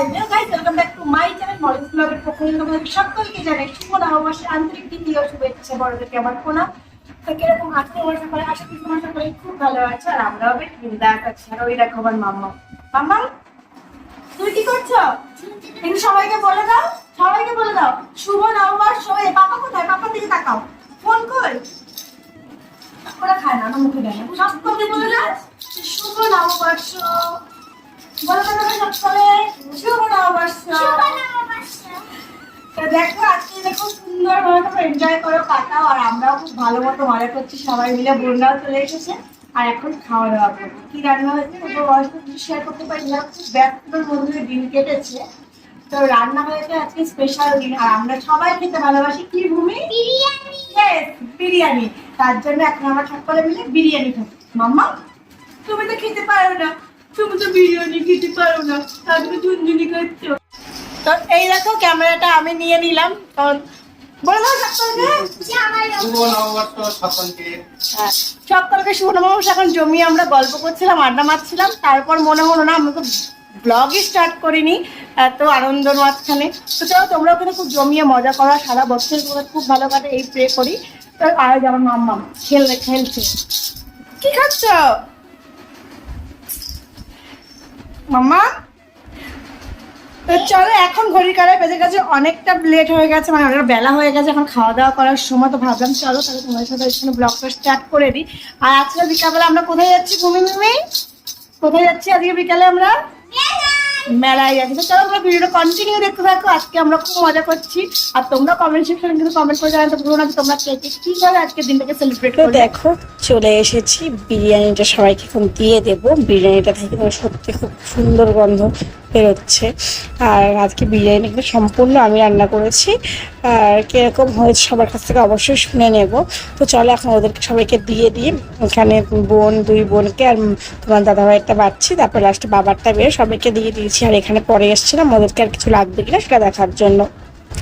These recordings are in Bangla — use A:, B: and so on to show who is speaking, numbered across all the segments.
A: Hello guys welcome back to my channel model ব্লগের পক্ষ থেকে তোমাদের সকলকে জানাই শুভ নববর্ষের আন্তরিক ও শুভেচ্ছা। বড়দেরকে আমার প্রণাম। তো কীরকম আজকে আমার সকালে, আশা করি তোমার সকলে খুব ভালো আছে, আর আমরাও বেশ বিন্দাস আছি। আর ওই দেখো আমার মাম্মা। মাম্মা, তুমি কি করছ? একটু সবাইকে বলে দাও, সবাইকে বলে দাও। শুভ নববর্ষ। এ পাপা কোথায়? পাপার দিকে তাকাও। ফোন কই? ওরা খায় না, আমার মুখে দেয় না। সকলকে বলে দাও। শুভ নববর্ষ। দেখো আজকে দেখো সুন্দর এনজয় করো কাটাও আর আমরাও খুব ভালো মতো মজা করছি সবাই মিলে বোনরাও চলে এসেছে আর এখন খাওয়া দাওয়া করব। কি রান্না হয়েছে ওপর বয়স্ক কিছু শেয়ার করতে পারি? না মধ্যে দিন কেটেছে তো রান্না হয়েছে আজকে স্পেশাল দিন আর আমরা সবাই খেতে ভালোবাসি কি ভূমি? বিরিয়ানি। তার জন্য এখন আমরা সকলে মিলে বিরিয়ানি খাব। মাম্মা তুমি তো খেতে পারো না। তো এই ক্যামেরাটা আমি নিয়ে নিলাম কারণ হ্যাঁ, জমিয়ে আমরা গল্প করছিলাম আড্ডা মারছিলাম তারপর মনে হলো না আমরা তো ব্লগই স্টার্ট করিনি এত আনন্দর মাঝখানে। তো চলো তোমরাও কিন্তু খুব জমিয়ে মজা করা সারা বছর খুব ভালো কাটে এই প্রে করি। তো আর যেমন মাম্মা খেলবে খেলছে। কি খাচ্ছ? মাম্মা? তো চলো এখন ঘড়ির কারে বেজে গেছে অনেকটা লেট হয়ে গেছে মানে অনেকটা বেলা হয়ে গেছে এখন খাওয়া দাওয়া করার সময় তো ভাবলাম চলো তাহলে তোমাদের সাথে এখানে ব্লগটা স্টার্ট করে দিই। আর আজকে বিকালবেলা আমরা কোথায় যাচ্ছি ভূমি ভূমি কোথায় যাচ্ছি আজকে বিকালে আমরা? মেলায় যাচ্ছি। তো চলো আমরা ভিডিওটা কন্টিনিউ দেখতে থাকো আজকে আমরা খুব মজা করছি। আর তোমরা কমেন্ট সেকশনে কিন্তু কমেন্ট করে জানাতে ভুলো না যে তোমরা কে কে কি করে আজকে দিনটাকে সেলিব্রেট
B: তো
A: করবে
B: দেখো চলে এসেছি। বিরিয়ানিটা সবাইকে এখন দিয়ে দেবো। বিরিয়ানিটা থেকে তো সত্যি খুব সুন্দর গন্ধ বেরোচ্ছে। আর আজকে বিরিয়ানি কিন্তু সম্পূর্ণ আমি রান্না করেছি। আর কীরকম হয়েছে সবার কাছ থেকে অবশ্যই শুনে নেব। তো চলো এখন ওদেরকে সবাইকে দিয়ে দিই। এখানে বোন, দুই বোনকে আর তোমার দাদাভাইয়েরটা বাচ্ছি তারপর লাস্টে বাবারটা বের সবাইকে দিয়ে দিয়েছি। আর এখানে পরে এসেছিলাম। ওদেরকে আর কিছু লাগবে কিনা সেটা দেখার জন্য।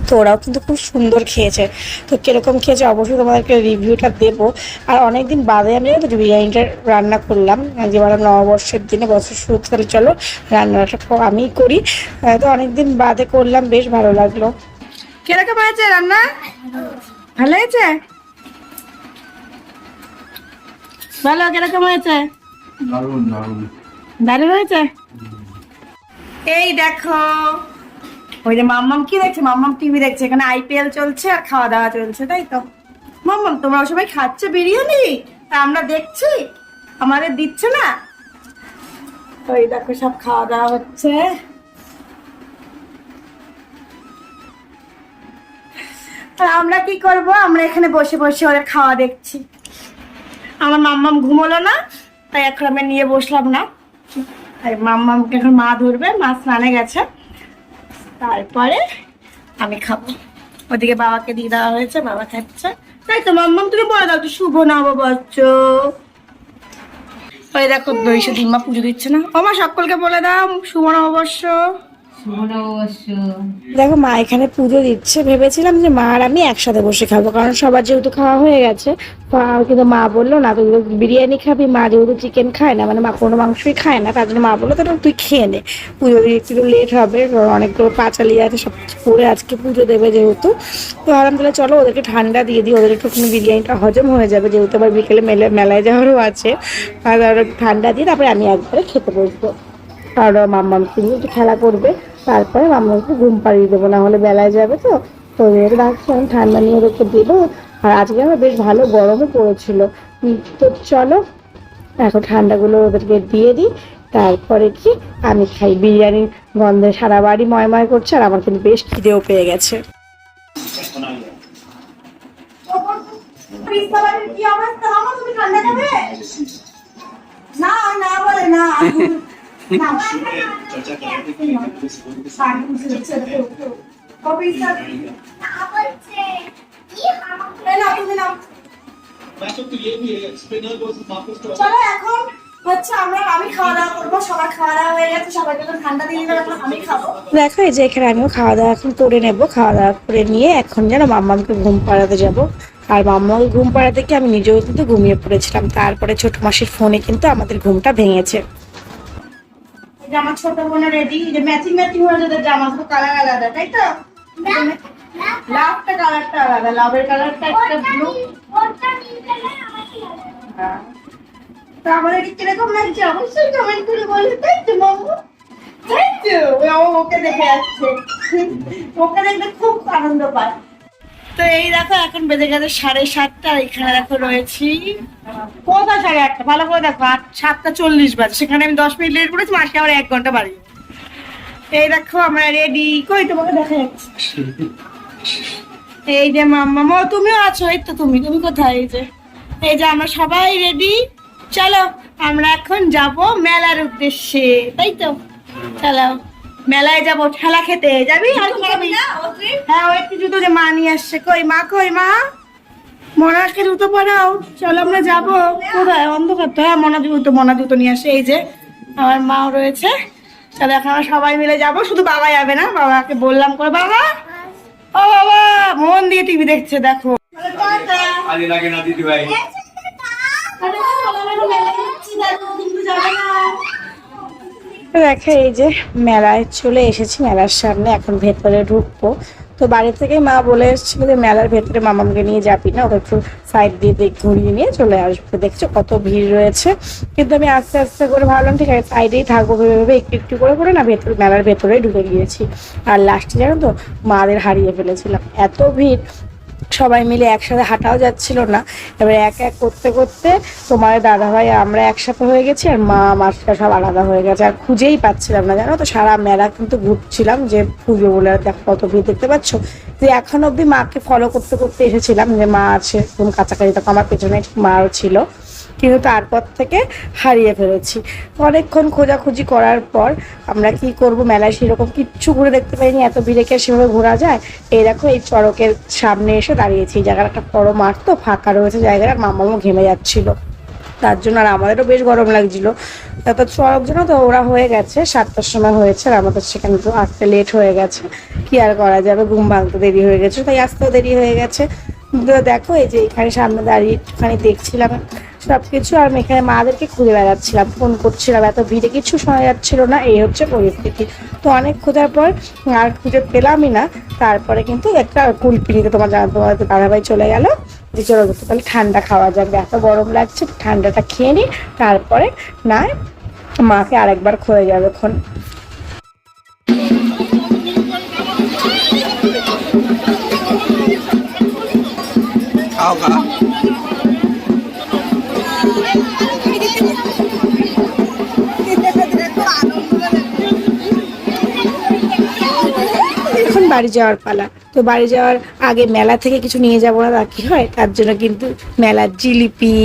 B: তো ওরাও কিন্তু খুব সুন্দর খেয়েছে। তো কীরকম খেয়েছে? অবশ্যই তোমাদেরকে রিভিউটা দেবো। আর অনেকদিন বাদে আমি তো বিরিয়ানিটা রান্না করলাম। যেবার নববর্ষের দিনে বছর শুরু তাহলে চলো রান্নাটা আমিই করি। তো অনেকদিন বাদে করলাম বেশ ভালো লাগল।
A: কীরকম হয়েছে রান্না? ভালো হয়েছে? ভালো কীরকম হয়েছে?
C: দারুণ
A: হয়েছে? এই দেখো ওই যে মাম্মাম কি দেখছে? মাম্মাম টিভি দেখছে, এখানে আইপিএল চলছে আর খাওয়া দাওয়া চলছে, তাই তো? মাম্মাম, তোমরা সবাই খাচ্ছে বিরিয়ানি? তা আমরা দেখছি, আমাদের দিচ্ছে না। ওই দেখো, সব খাওয়া দাওয়া হচ্ছে। আর আমরা কি করব? আমরা এখানে বসে বসে ওদের খাওয়া দেখছি। আমার মাম্মাম ঘুমোলো না, তাই এখন আমি নিয়ে বসলাম না। মাম্মামকে এখন মা ধরবে, মা স্নানে গেছে। তারপরে আমি খাব। ওদিকে বাবাকে দিয়ে দেওয়া হয়েছে, বাবা খাচ্ছে। তাই তো, মাম্মাম, তুমি বলে দাও তো, শুভ নববর্ষ ওই দেখো দইশে ডিম্মা পুজো দিচ্ছে না। আমার সকলকে বলে দাও, শুভ নববর্ষ
B: দেখো মা এখানে পুজো দিচ্ছে। ভেবেছিলাম যে মা আর আমি একসাথে বসে খাব, কারণ সবার যেহেতু খাওয়া হয়ে গেছে কিন্তু মা বলল, না, তুই বিরিয়ানি খাবি, মা যেহেতু চিকেন খায় না মানে মা কোনো মাংসই খায় না, তার জন্য মা বলল, তাহলে তুই খেয়ে নে। পুজো দিয়ে একটু লেট হবে, অনেকগুলো পাঁচালি আছে, সব কিছু করে আজকে পুজো দেবে যেহেতু। তো আলহামদুলিল্লাহ চলো ওদেরকে ঠান্ডা দিয়ে দিই, ওদের একটুখানি বিরিয়ানিটা হজম হয়ে যাবে, যেহেতু আবার বিকেলে মেলে, মেলায় যাওয়ারও আছে। আর ঠান্ডা দিয়ে তারপরে আমি একবারে খেতে বসবো। আর মাম্মামকে নিয়ে একটু খেলা করবে। তারপরে মাম্মামকে ঘুম পাড়িয়ে দেবো না হলে বেলায় যাবে তো। তো ওদের রাখছি আমি ঠান্ডা নিয়ে ওদেরকে দিল। আর আজকে আমার বেশ ভালো গরমও পড়েছিল। তো চলো, এখন ঠান্ডাগুলো ওদেরকে দিয়ে দিই। তারপরে কি, আমি খাই বিরিয়ানির গন্ধে। সারা বাড়ি ময়ময় করছে, আর আমার কিন্তু বেশ খিদেও পেয়ে গেছে।
A: না না বলে না। চলো এখন হচ্ছে আমরা আমি খাওয়া দাওয়া করব খাওয়া দাওয়া হয়ে গেছে ঠান্ডা দিয়ে আমি খাব।
B: দেখো এই যে এখানে আমিও খাওয়া দাওয়া এখন করে নেব, খাওয়া দাওয়া করে নিয়ে এখন যেন মাম্মামকে ঘুম পাড়াতে যাব। আর মাম্মাকে ঘুম পাড়াতে গিয়ে আমি নিজেও কিন্তু ঘুমিয়ে পড়েছিলাম, তারপরে ছোট মাসির ফোনে কিন্তু আমাদের ঘুমটা ভেঙেছে।
A: এটা আমার ছোট বোনের রেডি যে ম্যাচিং ম্যাচিং হয়ে যাবে জামা তো কালার আলাদা তাই তো? লাভটা কালারটা আলাদা লাভের কালারটা একটা ব্লু তো আমাদের কীরকম লাগছে অবশ্যই কমেন্ট করে বলবে তাই তো মামু। তাই তো ওকে দেখে যাচ্ছে ওকে দেখতে খুব আনন্দ পায়। তো এই দেখো, এখন বেজে গেছে সাড়ে সাতটা, এখানে দেখো রয়েছি। কোথায় সাড়ে আটটা? ভালো করে দেখো, আট, সাতটা চল্লিশ বাজে। সেখানে আমি দশ মিনিট লেট করেছি মাসে আবার এক ঘণ্টা বাড়ি। এই দেখো, আমরা রেডি কই তোমাকে দেখা যাচ্ছে? এই যে মাম্মা ও তুমিও আছো? এই তো তুমি তুমি কোথায়? এই যে এই যে আমরা সবাই রেডি চলো, আমরা এখন যাব মেলার উদ্দেশ্যে, তাই তো? চলো। মেলায় যাব ঠেলা খেতে যাবি আর খাবি হ্যাঁ ওই একটু জুতো যে মা নিয়ে আসছে কই মা কই মা মনাকে জুতো পরাও চলো আমরা যাব কোথায় অন্ধকার তো হ্যাঁ মনা জুতো মনা জুতো নিয়ে আসে এই যে আমার মাও রয়েছে চলো এখন আমরা সবাই মিলে যাব শুধু বাবা যাবে না বাবাকে বললাম করে বাবা ও বাবা মন দিয়ে টিভি দেখছে দেখো
C: লাগে না দিদি ভাই
B: দেখে, এই যে মেলায় চলে এসেছি, মেলার সামনে এখন ভেতরে ঢুকবো। তো বাড়ি থেকে মা বলে এসেছিল যে মেলার ভেতরে মামামকে নিয়ে যাবি না, ওকে একটু সাইড দিয়ে দেখ, ঘুরিয়ে নিয়ে চলে আসবে। দেখছ কত ভিড় রয়েছে। কিন্তু আমি আস্তে আস্তে করে ভাবলাম, ঠিক আছে সাইডেই থাকব ভেবে ভেবে একটু একটু করে করে না ভেতর, মেলার ভেতরে ঢুকে গিয়েছি। আর লাস্টে জানো তো, মাদের হারিয়ে ফেলেছিলাম। এত ভিড় সবাই মিলে একসাথে হাঁটাও যাচ্ছিল না। এবার এক এক করতে করতে তোমার দাদা ভাই আমরা একসাথে হয়ে গেছি আর মা মাসটা সব আলাদা হয়ে গেছে। আর খুঁজেই পাচ্ছিলাম না, জানো তো? সারা মেলা কিন্তু ঘুরছিলাম যে পুজো বলে। দেখো কত ভিড় দেখতে পাচ্ছ? যে এখন অব্দি মাকে ফলো করতে করতে এসেছিলাম যে মা আছে কোন কাছাকাছি। তখন আমার পেছনে মাও ছিল। কিন্তু তারপর থেকে হারিয়ে ফেলেছি। অনেকক্ষণ খোঁজাখুঁজি করার পর আমরা কি করব, মেলায় সেরকম কিচ্ছু ঘুরে দেখতে পাইনি। এত ভিড়ে কি আর সেভাবে ঘোরা যায়? এই দেখো, এই চড়কের সামনে এসে দাঁড়িয়েছি। এই জায়গাটা একটা বড় মাঠ তো, ফাঁকা রয়েছে জায়গাটা মামামও ঘেমে যাচ্ছিল। তার জন্য আর আমাদেরও বেশ গরম লাগছিল। তারপর চড়ক জন্য তো, ওরা হয়ে গেছে, সাতটার সময় হয়েছে, আর আমাদের সেখানে তো আসতে লেট হয়ে গেছে। কি আর করা যাবে, ঘুম ভাঙতে দেরি হয়ে গেছে, তাই আসতেও দেরি হয়ে গেছে। দেখো, এই যে এখানে সামনে দাঁড়িয়ে একটুখানি দেখছিলাম। সব কিছু আর আমি এখানে মাদেরকে খুঁজে বেড়াচ্ছিলাম, ফোন করছিলাম, এত ভিড়ে কিছু শোনা যাচ্ছিল না, এই হচ্ছে পরিস্থিতি। তো অনেক খোঁজার পর আর খুঁজে পেলামই না, তারপরে কিন্তু একটা কুলপি তোমার জানা, তোমার দাদাভাই চলে গেল, যে চলো তাহলে ঠান্ডা খাওয়া যাবে এত গরম লাগছে, ঠান্ডাটা খেয়ে নিই তারপরে না, মাকে আরেকবার খয়ে যাবে খন
C: খাও
B: বাড়ি যাওয়ার পালা। তো বাড়ি যাওয়ার আগে মেলা থেকে কিছু নিয়ে যাব না, তা কি হয়? তার জন্য কিন্তু মেলার জিলিপি,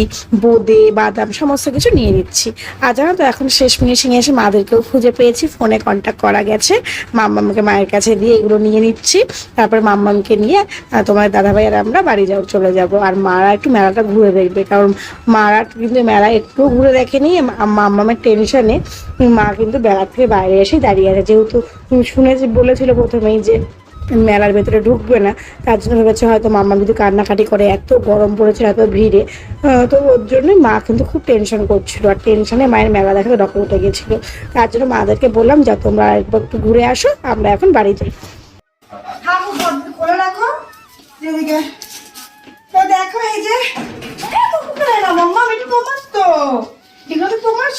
B: বোঁদে, বাদাম সমস্ত কিছু নিয়ে নিচ্ছি। আর জানো তো, এখন শেষ ফিনিশিং এসে মাদেরকেও খুঁজে পেয়েছি, ফোনে কন্ট্যাক্ট করা গেছে। মাম্মামকে মায়ের কাছে দিয়ে এগুলো নিয়ে নিচ্ছি। তারপর মাম্মামকে নিয়ে তোমার দাদাভাই আর আমরা বাড়ি যাও, চলে যাব। আর মারা একটু মেলাটা ঘুরে দেখবে, কারণ মারা কিন্তু মেলা একটু ঘুরে দেখেনি। মাম্মামের টেনশনে মা কিন্তু বেলা থেকে বাইরে এসেই দাঁড়িয়ে আছে। যেহেতু শুনেছি, বলেছিল প্রথমেই যে মেলার ভেতরে ঢুকবে না। তার জন্য ভেবেছে হয়তো মামা যদি কান্নাকাটি করে, এত গরম পড়েছে এত ভিড়ে। তো ওর জন্যই মা কিন্তু খুব টেনশন করছিল। আর টেনশনে মায়ের মেলা দেখাতে ডক্টর উঠে গেছিল তার জন্য মাদেরকে বললাম, যা তোমরা একবার একটু ঘুরে আসো, আমরা এখন বাড়ি যাই।
A: দেখো এই যে তোমার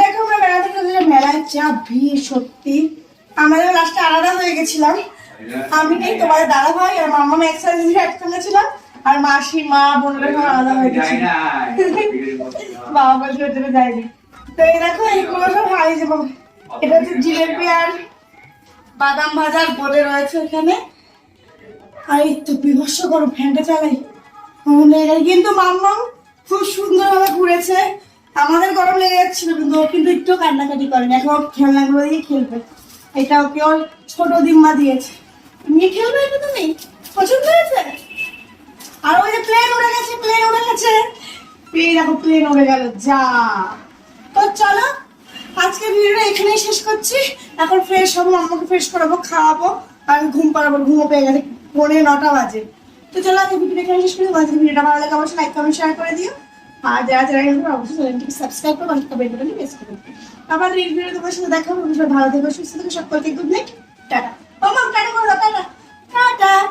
A: দেখো, আমরা থেকে মেলায় যা ভিড়, সত্যি। আমাদের লাস্টে আলাদা হয়ে গেছিলাম। আমি নেই, তোমাদের দাদা ভাই আর মাম্মা একসাথে একসঙ্গে ছিলাম। আর মাসি, মা, বোনরা সব আলাদা হয়ে গেছিল। বাবা বলছে জন্য যায়নি তো এই দেখো, এইগুলো সব হারিয়ে যাব। এটা হচ্ছে জিলেপি আর বাদাম ভাজার বোলে রয়েছে এখানে। আর তো বিভৎস গরম, ফ্যানটা চালাই। কিন্তু মাম্মাম খুব সুন্দরভাবে ঘুরেছে। আমাদের গরম লেগে যাচ্ছিল, কিন্তু ও কিন্তু একটু কান্নাকাটি করেনি। এখন খেলনাগুলো দিয়ে খেলবে। এটা ওকে ওর ছোট দিম্মা দিয়েছে? নিয়ে খেলবে এটা তুমি? পছন্দ হয়েছে? আর ওই যে প্লেন উড়ে গেছে প্লেন উড়ে গেছে। এই দেখো প্লেন উড়ে গেল, যা। তো চলো আজকে ভিডিওটা এখানেই শেষ করছি। এখন ফ্রেশ হব, আম্মাকে ফ্রেশ করাবো, খাওয়াবো। আমি ঘুম পাড়াবো ঘুমো পেয়ে গেছে, পৌনে নটা বাজে। তো চলো আজকে ভিডিওটা এখানে শেষ করি। আজকে ভিডিওটা ভালো লাগে, অবশ্যই লাইক কমেন্ট শেয়ার করে দিও। আর যারা যারা অবশ্যই চ্যানেলটিকে সাবস্ক্রাইব করো বাকি বেল বাটনটি প্রেস করে দিও। আবার রিল তোমার সাথে দেখা হবে। ভালো থেকো, সুস্থ থেকো, সকলকে গুড নাইট টাটা। ও মাম টাটা বলো টাটা টাটা।